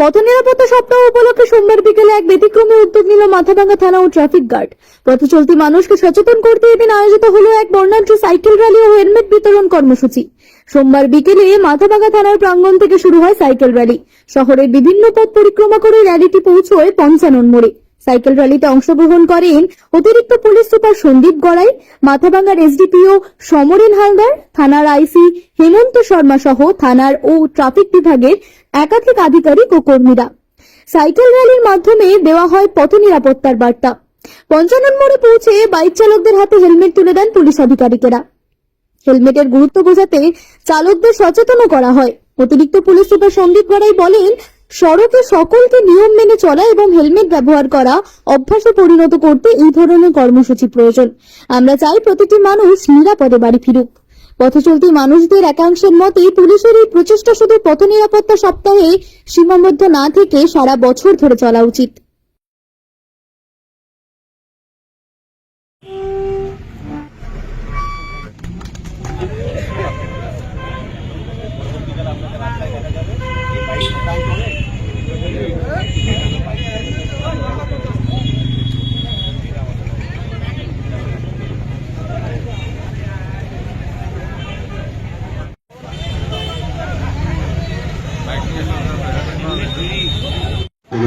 পথ নিরাপত্তা সপ্তাহ উপলক্ষে সোমবার বিকেলে এক ব্যতিক্রমী উদ্যোগ নিল মাথাভাঙ্গা থানা ও ট্রাফিক গার্ড। পথ চলতি মানুষকে সচেতন করতে এদিন আয়োজিত হলো এক বর্ণাঢ্য সাইকেল র্যালি ও হেলমেট বিতরণ কর্মসূচি। সোমবার বিকেলে মাথাভাঙ্গা থানার প্রাঙ্গণ থেকে শুরু হয় সাইকেল র্যালি। শহরের বিভিন্ন পথ পরিক্রমা করে র্যালিটি পৌঁছয় পঞ্চানন মোড়ে। সাইকেল র্যালিতে অংশগ্রহণ করেন অতিরিক্ত পুলিশ সুপার সন্দীপ গড়াই, মাথাভাঙ্গার এসডিপিও সমরেন হালদার, থানার আইসি হেমন্ত শর্মা সহ থানার ও ট্রাফিক বিভাগের একাধিক আধিকারিক ও কর্মীরা। সাইকেল র্যালির মাধ্যমে দেওয়া হয় পথ নিরাপত্তার বার্তা। পঞ্চানন মোড়ে পৌঁছে বাইক চালকদের হাতে হেলমেট তুলে দেন পুলিশ আধিকারিকেরা। হেলমেটের গুরুত্ব বোঝাতে চালকদের সচেতনও করা হয়। অতিরিক্ত পুলিশ সুপার সন্দীপ গড়াই বলেন সড়কে সকলকে নিয়ম মেনে চলা এবং হেলমেট ব্যবহার করা অভ্যাসে পরিণত করতে এই ধরনের কর্মসূচি প্রয়োজন। আমরা চাই প্রতিটি মানুষ নিরাপদে বাড়ি ফিরুক। পথচলতি মানুষদের একাংশের মতে পুলিশের এই প্রচেষ্টা শুধু পথ নিরাপত্তা সপ্তাহে সীমাবদ্ধ না থেকে সারা বছর ধরে চলা উচিত।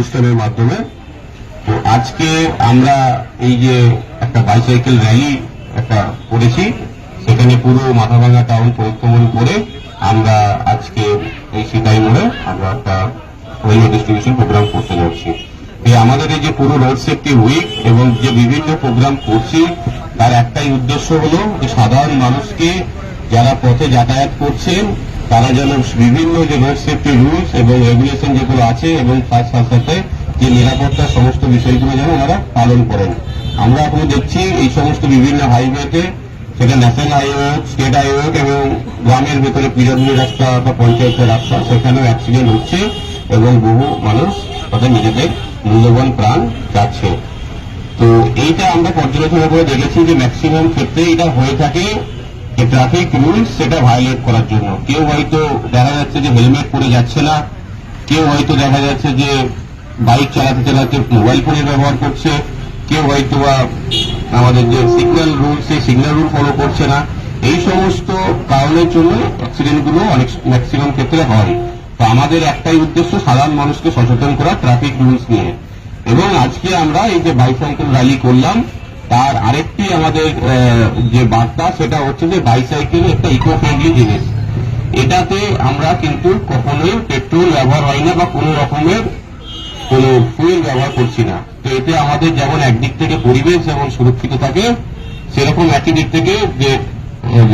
অনুষ্ঠানের মাধ্যমে। তো আজকে আমরা এই যে একটা বাইসাইকেল র্যালি একটা করেছি, সেখানে পুরো মাথাভাঙ্গা টাউন পরিক্রমণ করে আমরা আজকে এই সিতাই মোড়ে আমরা একটা রেলওয়ে ডিস্ট্রিবিউশন প্রোগ্রাম করতে যাচ্ছি। এই আমাদের এই যে পুরো রোড সেফটি উইক এবং যে বিভিন্ন প্রোগ্রাম করছি, তার একটাই উদ্দেশ্য হলো যে সাধারণ মানুষকে যারা পথে যাতায়াত করছেন তারা যেন বিভিন্ন যে রোড সেফটি রুলস এবং রেগুলেশন যেগুলো আছে এবং তার সাথে সাথে যে নিরাপত্তার সমস্ত বিষয়গুলো যেন ওনারা পালন করেন। আমরা এখন দেখছি এই সমস্ত বিভিন্ন হাইওয়েতে সেটা ন্যাশনাল হাইওয়ে হোক স্টেট হাইওয়ে হোক এবং গ্রামের ভেতরে পিডব্লিউ রাস্তা বা পঞ্চায়েতের রাস্তা, সেখানেও অ্যাক্সিডেন্ট হচ্ছে এবং বহু মানুষ তাদের নিজেদের মূল্যবান প্রাণ যাচ্ছে। তো এইটা আমরা পর্যালোচনা করে দেখেছি যে ম্যাক্সিমাম ক্ষেত্রে এটা হয়ে থাকে যে ট্রাফিক রুলস সেটা ভায়োলেট করার জন্য। কেউ হয়তো দেখা যাচ্ছে যে হেলমেট পরে যাচ্ছে না, কেউ হয়তো দেখা যাচ্ছে যে বাইক চালাতে চালাতে মোবাইল ফোনের ব্যবহার করছে, কেউ হয়তো বা আমাদের যে সিগন্যাল রুল সেই সিগন্যাল রুল ফলো করছে না। এই সমস্ত কারণের জন্য অ্যাক্সিডেন্টগুলো অনেক ম্যাক্সিমাম ক্ষেত্রে হয়। তো আমাদের একটাই উদ্দেশ্য সাধারণ মানুষকে সচেতন করা ট্রাফিক রুলস নিয়ে। এবং আজকে আমরা এই যে বাইসাইকেল র্যালি করলাম তার আরেকটি আমাদের যে বার্তা, সেটা হচ্ছে যে বাইসাইকেল একটা ইকো ফ্রেন্ডলি জিনিস। এটাতে আমরা কিন্তু কখনোই পেট্রোল ব্যবহার হয় না বা কোনো রকমের কোনো ফুয়েল ব্যবহার করছি না। তো এতে আমাদের যেমন একদিক থেকে পরিবেশ যেমন সুরক্ষিত থাকে, সেরকম একই দিক থেকে যে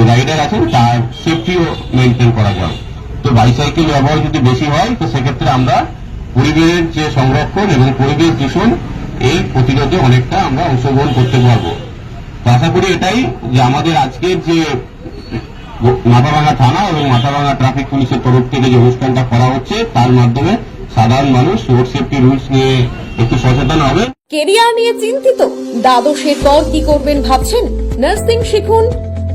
রাইডার আছেন তার সেফটিও মেনটেন করা যায়। তো বাইসাইকেল ব্যবহার যদি বেশি হয়, তো সেক্ষেত্রে আমরা পরিবেশের যে সংরক্ষণ এবং পরিবেশ দূষণ এই প্রতিরোধে অনেকটা আমরা অংশগ্রহণ করতে পারব। আশা করি এটাই যে আমাদের আজকের যে মাথাভাঙা থানা এবং মাথাভাঙা ট্রাফিক পুলিশের তরফ থেকে যে অনুষ্ঠানটা করা হচ্ছে, তার মাধ্যমে সাধারণ মানুষ রোড সেফটি রুলস নিয়ে একটু সচেতন হবে। কেরিয়ার নিয়ে চিন্তিত। দ্বাদশের পর কি করবেন ভাবছেন? নার্সিং শিখুন